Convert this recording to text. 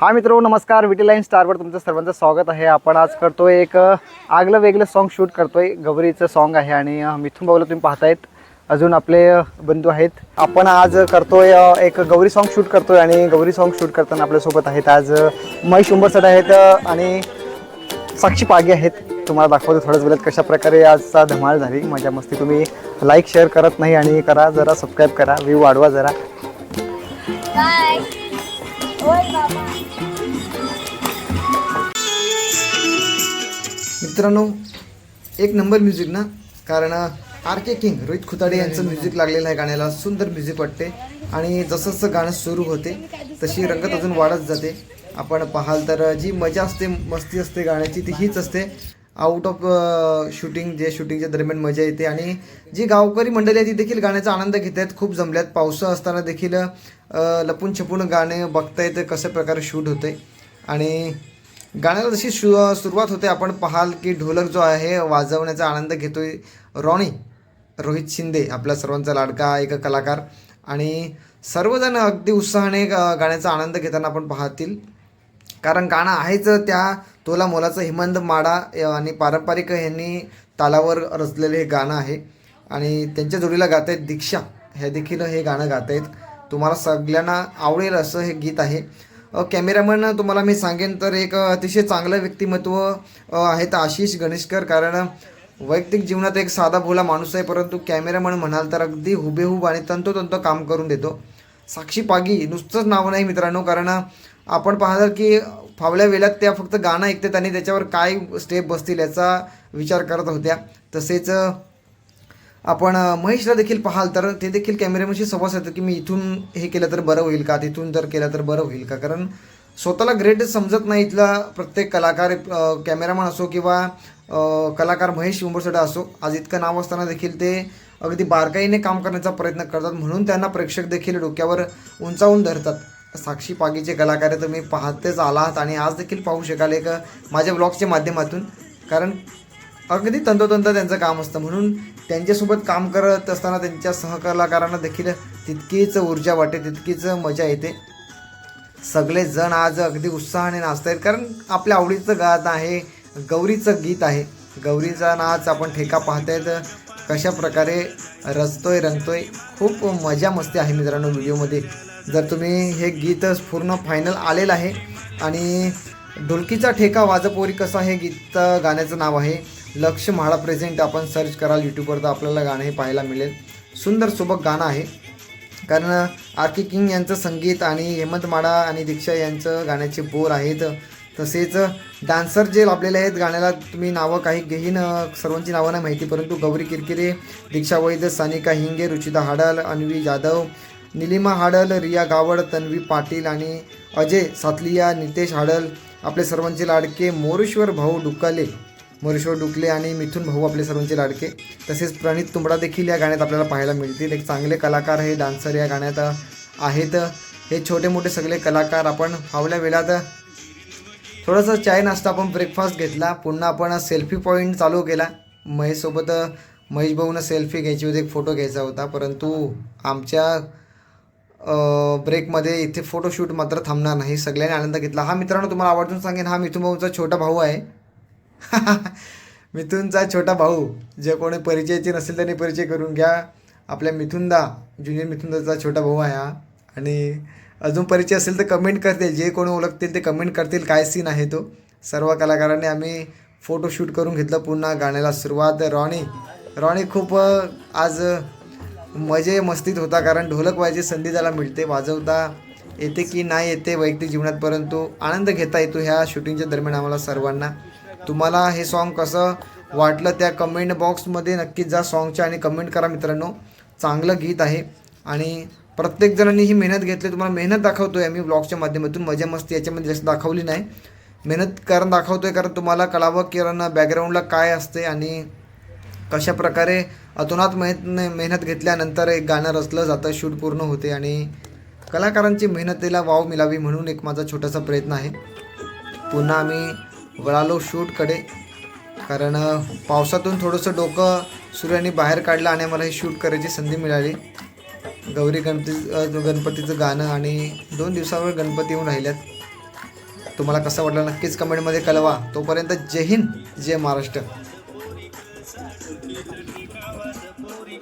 हा मित्र नमस्कार. विटी लाईन स्टारवर तुमचं सर्वांचं स्वागत आहे. आपण आज करतोय एक आगलं वेगळं सॉन्ग शूट करतोय. गौरीचं सॉन्ग आहे आणि मिथून बाबूला तुम्ही पाहतायत. अजून आपले बंधू आहेत. आपण आज करतोय एक गौरी सॉन्ग शूट करतोय आणि गौरी सॉन्ग शूट करताना आपल्यासोबत आहेत आज महेश महेश उंबरसट आहेत आणि साक्षी पागे आहेत. तुम्हाला दाखवतो थोड्याच वेळात कशा प्रकारे आजचा धमाल झाली. मजा मस्ती तुम्ही लाईक शेअर करत नाही आणि करा जरा सबस्क्राईब करा. व्ह्यू वाढवा जरा. मित्रांनो एक नंबर म्युझिक ना? कारण R K king Rohit Khutade यांचं म्युझिक लागलेलं आहे गाण्याला. सुंदर म्युझिक वाटते. आणि जसं जसं गाणं सुरू होते तशी रंगत अजून वाढत जाते. आपण पाहाल तर जी मजा असते मस्ती असते गाण्याची ती हीच असते. आउट ऑफ शूटिंग जे शूटिंगच्या दरम्यान मजा येते आणि जी गावकरी मंडळी आहे ती देखील गाण्याचा आनंद घेत आहेत. खूप जमल्यात. पावसं असताना देखील लपून छपून गाणे बघता येतं कशा प्रकारे शूट होते आणि गाण्याला जशी शु सुरुवात होते आपण पाहाल की ढोलक जो आहे वाजवण्याचा आनंद घेतोय रॉनी रोहित शिंदे आपल्या सर्वांचा लाडका एक कलाकार. आणि सर्वजण अगदी उत्साहाने गाण्याचा आनंद घेताना आपण पाहतील. कारण गाणं आहेच त्या तोला मोलाचं हेमंत माडा आणि पारंपरिक ह्यांनी तालावर रचलेलं हे गाणं आहे. आणि त्यांच्या जोडीला गात आहेत दीक्षा. ह्या देखील हे गाणं गात आहेत. तुम्हाला सगळ्यांना आवडेल असं हे गीत आहे. कॅमेरामन तुम्हाला मी सांगेन तर एक अतिशय चांगलं व्यक्तिमत्व आहेत आशिष गणेशकर. कारण वैयक्तिक जीवनात एक साधा भोला माणूस आहे परंतु कॅमेरामन म्हणाल तर अगदी हुबेहूब आणि तंतोतंत काम करून देतो. साक्षी पागी नुसतंच नाव नाही मित्रांनो कारण आपण पाहणार की फावल्या वेळात त्या फक्त गाणं ऐकतात आणि त्याच्यावर काय स्टेप बसतील याचा विचार करत होत्या. तसेच आपण महेशला देखील पाहाल तर ते देखील कॅमेरामनशी संवाद साधतात की मी इथून हे केलं तर बरं होईल का? तिथून जर केलं तर बरं होईल का? कारण स्वतःला ग्रेट समजत नाही इथला प्रत्येक कलाकार कॅमेरामन असो किंवा कलाकार महेश उंबरसडा असो आज इतकं नाव असताना देखील ते अगदी बारकाईने काम करण्याचा प्रयत्न करतात म्हणून त्यांना प्रेक्षक देखील डोक्यावर उंचावून धरतात. साक्षी पागीचे कलाकार तुम्ही पाहतेच आलात आणि आज देखील पाहू शकाल एक माझ्या ब्लॉगच्या माध्यमातून. कारण अगदी तंतोतंत त्यांचं काम असतं. म्हणून त्यांच्यासोबत काम करत असताना त्यांच्या सहकलाकारांना देखील तितकीच ऊर्जा वाटते तितकीच मजा येते. सगळे जण आज अगदी उत्साहाने नाचत आहेत कारण आपल्या आवडीचं गात आहे गौरीचं गीत आहे. गौरीचा नाच आपण ठेका पाहतायत. कशा प्रकारे रचतोय रंगतोय खूप मजा मस्ती आहे मित्रांनो व्हिडिओमध्ये. जर तुम्ही हे गीत पूर्ण फायनल आलेलं आहे आणि ढोलकीचा ठेका वाजपोरी कसा हे गीत गाण्याचं नाव आहे. लक्ष म्हाळा प्रेझेंट आपण सर्च कराल यूट्यूबवर तर आपल्याला गाणं हे पाहायला मिळेल. सुंदर सुबक गाणं आहे. कारण आर के किंग यांचं संगीत आणि हेमंत माडा आणि दीक्षा यांचं गाण्याचे बोर आहेत. तसेच डान्सर जे लाभलेले आहेत गाण्याला तुम्ही नावं काही घेईन सर्वांची नावं नाही माहिती परंतु गौरी किरकिरे दीक्षा वैद्य सानिका हिंगे रुचिता हाडल अन्वी जाधव निलिमा हाडल रिया गावड तन्वी पाटील आणि अजय सातलिया नितेश हाडल आपले सर्वांचे लाडके मोरेश्वर भाऊ डुकाले मोरेश्वर डुकले आणि मिथुन भाऊ आपले सर्वांचे लाडके. तसेच प्रणित तुंबडा देखील या गाण्यात आपल्याला पाहायला मिळतील. एक चांगले कलाकार हे डान्सर या गाण्यात आहेत. हे छोटे मोठे सगळे कलाकार आपण फावल्या वेळात थोडंसं चाय नाश्ता आपण ब्रेकफास्ट घेतला. पुन्हा आपण सेल्फी पॉईंट चालू केला. महेशसोबत महेश भाऊनं सेल्फी घ्यायची होती एक फोटो घ्यायचा होता. परंतु आमच्या ब्रेकमध्ये इथे फोटोशूट मात्र थांबणार नाही. सगळ्यांनी आनंद घेतला. हा मित्रांनो तुम्हाला आवर्जून सांगेन हा मिथुन भाऊचा छोटा भाऊ आहे. मिथुनचा छोटा भाऊ. जे कोणी परिचयाचे नसेल त्यांनी परिचय करून घ्या. आपल्या मिथुनदा ज्युनियर मिथुनदाचा छोटा भाऊ आहे हा. आणि अजून परिचय असेल तर कमेंट करतील. जे कोणी ओळखतील ते कमेंट करतील. काय सीन आहे तो? सर्व कलाकारांनी आम्ही फोटोशूट करून घेतलं. पुन्हा गाण्याला सुरुवात. रॉनी. रॉनी खूप आज मजे मस्तीत होता कारण ढोलक वाजायची संधी त्याला मिळते वाजवता येते की नाही येते वैयक्तिक जीवनात परंतु आनंद घेता येतो ह्या शूटिंगच्या दरम्यान आम्हाला सर्वांना. तुम्हाला हे सॉन्ग कसं वाटलं त्या कमेंट बॉक्समध्ये नक्कीच जा सॉन्गच्या आणि कमेंट करा मित्रांनो. चांगलं गीत आहे आणि प्रत्येक जणांनी ही मेहनत घेतली तुम्हाला मेहनत दाखवतो आहे आम्ही ब्लॉगच्या माध्यमातून मजा मस्ती याच्यामध्ये जास्त दाखवली नाही. मेहनत कारण दाखवतो आहे कारण तुम्हाला कळावं कारण बॅकग्राऊंडला काय असते आणि कशा प्रकारे अतोनात मेहनत मेहनत घेतल्यानंतर एक गाणं रचलं जातं शूट पूर्ण होते आणि कलाकारांची मेहनतीला वाव मिळावी म्हणून एक माझा छोटासा प्रयत्न आहे. पुन्हा आम्ही वळालो शूटकडे कारण पावसातून थोडंसं डोकं सूर्याने बाहेर काढलं आणि आम्हाला हे शूट करायची संधी मिळाली. गौरी गणपती गणपतीचं गाणं आणि दोन दिवसावर गणपती येऊन राहिल्यात. तुम्हाला कसा वाटला नक्कीच कमेंटमध्ये कळवा. तोपर्यंत जय हिंद जय महाराष्ट्र. पोरी